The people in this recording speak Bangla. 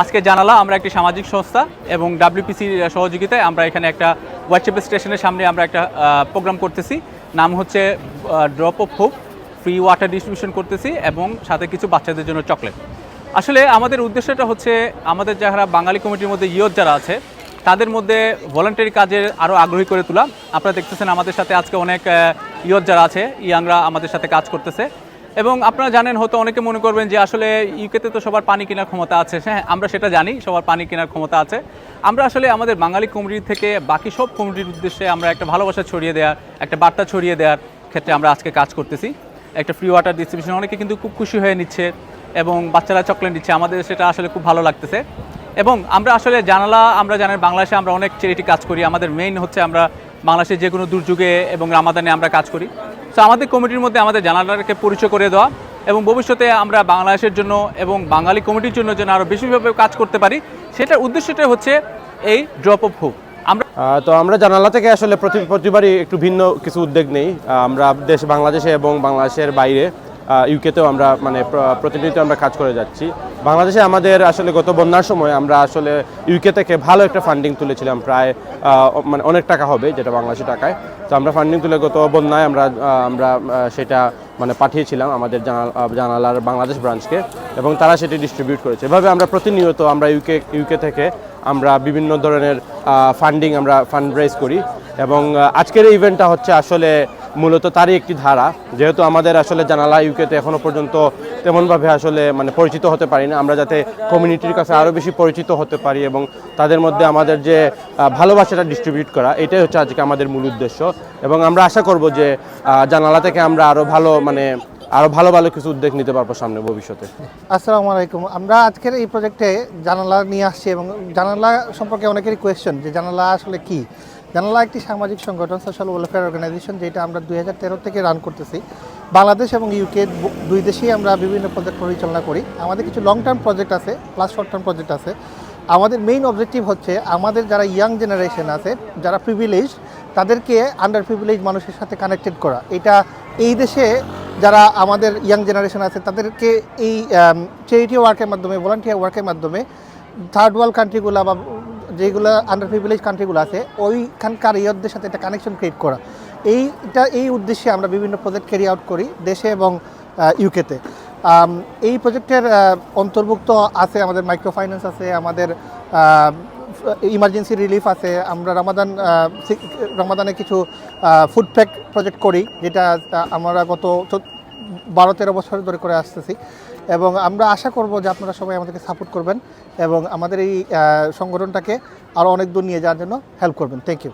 আজকে জানালা আমরা একটি সামাজিক সংস্থা এবং ডাব্লিউপিসির সহযোগিতায় আমরা এখানে একটা হোয়াটসঅ্যাপ স্টেশনের সামনে আমরা একটা প্রোগ্রাম করতেছি। নাম হচ্ছে drop of hope free water distribution করতেছি এবং সাথে কিছু বাচ্চাদের জন্য চকলেট। আসলে আমাদের উদ্দেশ্যটা হচ্ছে, আমাদের যারা বাঙালি কমিটির মধ্যে ইয়ত যারা আছে, তাদের মধ্যে ভলান্টারি কাজের আরও আগ্রহী করে তোলা। আপনারা দেখতেছেন আমাদের সাথে আজকে অনেক ইয়ত যারা আছে, ইয়াংরা আমাদের সাথে কাজ করতেছে। এবং আপনারা জানেন, হয়তো অনেকে মনে করবেন যে আসলে ইউকেতে তো সবার পানি কেনার ক্ষমতা আছে। হ্যাঁ আমরা সেটা জানি, সবার পানি কেনার ক্ষমতা আছে। আমরা আসলে আমাদের বাঙালি কমিউনিটি থেকে বাকি সব কমিউনিটির উদ্দেশ্যে আমরা একটা ভালোবাসা ছড়িয়ে দেওয়ার, একটা বার্তা ছড়িয়ে দেওয়ার ক্ষেত্রে আমরা আজকে কাজ করতেছি। একটা ফ্রি ওয়াটার ডিস্ট্রিবিউশন অনেকে কিন্তু খুব খুশি হয়ে নিচ্ছে এবং বাচ্চারা চকলেট দিচ্ছে আমাদের সেটা আসলে খুব ভালো লাগতেছে। এবং আমরা আসলে জানালা, আমরা জানেন বাংলাদেশে আমরা অনেক চ্যারিটি কাজ করি। আমাদের মেইন হচ্ছে আমরা বাংলাদেশে যে কোনো দুর্যোগে এবং রামাদানে আমরা কাজ করি। তো আমাদের কমিটির মধ্যে আমাদের জানালাটাকে পরিচয় করে দেওয়া এবং ভবিষ্যতে আমরা বাংলাদেশের জন্য এবং বাঙালি কমিটির জন্য যেন আরও বেশিভাবে কাজ করতে পারি, সেটার উদ্দেশ্যটাই হচ্ছে এই ড্রপ অফ হোপ আমরা তো আমরা জানালা থেকে আসলে প্রতি প্রতিবারই একটু ভিন্ন কিছু উদ্যোগ নেই। আমরা দেশ বাংলাদেশে এবং বাংলাদেশের বাইরে ইউকেতেও আমরা মানে প্র- প্রতিনিয়ত আমরা কাজ করে যাচ্ছি। বাংলাদেশে আমাদের আসলে গত বন্যার সময় আমরা আসলে ইউকে থেকে ভালো একটা ফান্ডিং তুলেছিলাম প্রায় মানে অনেক টাকা হবে যেটা বাংলাদেশি টাকায়। তো আমরা ফান্ডিং তুলে গত বন্যায় আমরা আমরা সেটা মানে পাঠিয়েছিলাম আমাদের জানালার বাংলাদেশ ব্রাঞ্চকে এবং তারা সেটি ডিস্ট্রিবিউট করেছে। এভাবে আমরা প্রতিনিয়ত আমরা ইউকে ইউকে থেকে আমরা বিভিন্ন ধরনের ফান্ডিং আমরা ফান্ড রেজ করি এবং আজকের ইভেন্টটা হচ্ছে আসলে মূলত তারই একটি ধারা। যেহেতু আমাদের আসলে জানালা ইউকেতে এখনও পর্যন্ত তেমনভাবে আসলে মানে পরিচিত হতে পারি না আমরা যাতে কমিউনিটির কাছে আরও বেশি পরিচিত হতে পারি এবং তাদের মধ্যে আমাদের যে ভালোবাসাটা ডিস্ট্রিবিউট করা, এটাই হচ্ছে আজকে আমাদের মূল উদ্দেশ্য। এবং আমরা আশা করব যে জানালা থেকে আমরা আরও ভালো মানে আরও ভালো ভালো কিছু উদ্যোগ নিতে পারব সামনে ভবিষ্যতে। আসসালামু আলাইকুম। আমরা আজকের এই প্রজেক্টে জানালা নিয়ে আসছি এবং জানালা সম্পর্কে অনেকেরই কোয়েশ্চেন যে জানালা আসলে কি? জানালা একটি সামাজিক সংগঠন সোশ্যাল ওয়েলফেয়ার অর্গানাইজেশন যেটা আমরা দুই হাজার তেরো থেকে রান করতেছি। বাংলাদেশ এবং ইউকে দুই দেশেই আমরা বিভিন্ন প্রজেক্ট পরিচালনা করি। আমাদের কিছু লং টার্ম প্রজেক্ট আছে প্লাস শর্ট টার্ম প্রজেক্ট আছে। আমাদের মেইন অবজেক্টিভ হচ্ছে আমাদের যারা ইয়াং জেনারেশন আছে, যারা প্রিভিলেজ তাদেরকে আন্ডার প্রিভিলেজ মানুষের সাথে কানেক্টেড করা। এটা এই দেশে যারা আমাদের ইয়াং জেনারেশন আছে, তাদেরকে এই চ্যারিটি ওয়ার্কের মাধ্যমে ভলান্টিয়ার ওয়ার্কের মাধ্যমে থার্ড ওয়ার্ল্ড কান্ট্রিগুলো বা যেগুলো আন্ডার প্রিভিলেজ কান্ট্রিগুলো আছে, ওইখানকার ইয়তদের সাথে একটা কানেকশন ক্রিয়েট করা। এইটা, এই উদ্দেশ্যে আমরা বিভিন্ন প্রজেক্ট ক্যারি আউট করি দেশে এবং ইউকেতে এই প্রজেক্টের অন্তর্ভুক্ত আছে আমাদের মাইক্রো ফাইন্যান্স আছে, আমাদের ইমার্জেন্সি রিলিফ আছে। আমরা রমাদান রমাদানে কিছু ফুড প্যাক প্রজেক্ট করি, যেটা আমরা গত বারো, তেরো বছর ধরে করে আসতেছি। এবং আমরা আশা করব যে আপনারা সবাই আমাদেরকে সাপোর্ট করবেন এবং আমাদের এই সংগঠনটাকে আরও অনেক দূর নিয়ে যাওয়ার জন্য হেল্প করবেন। Thank you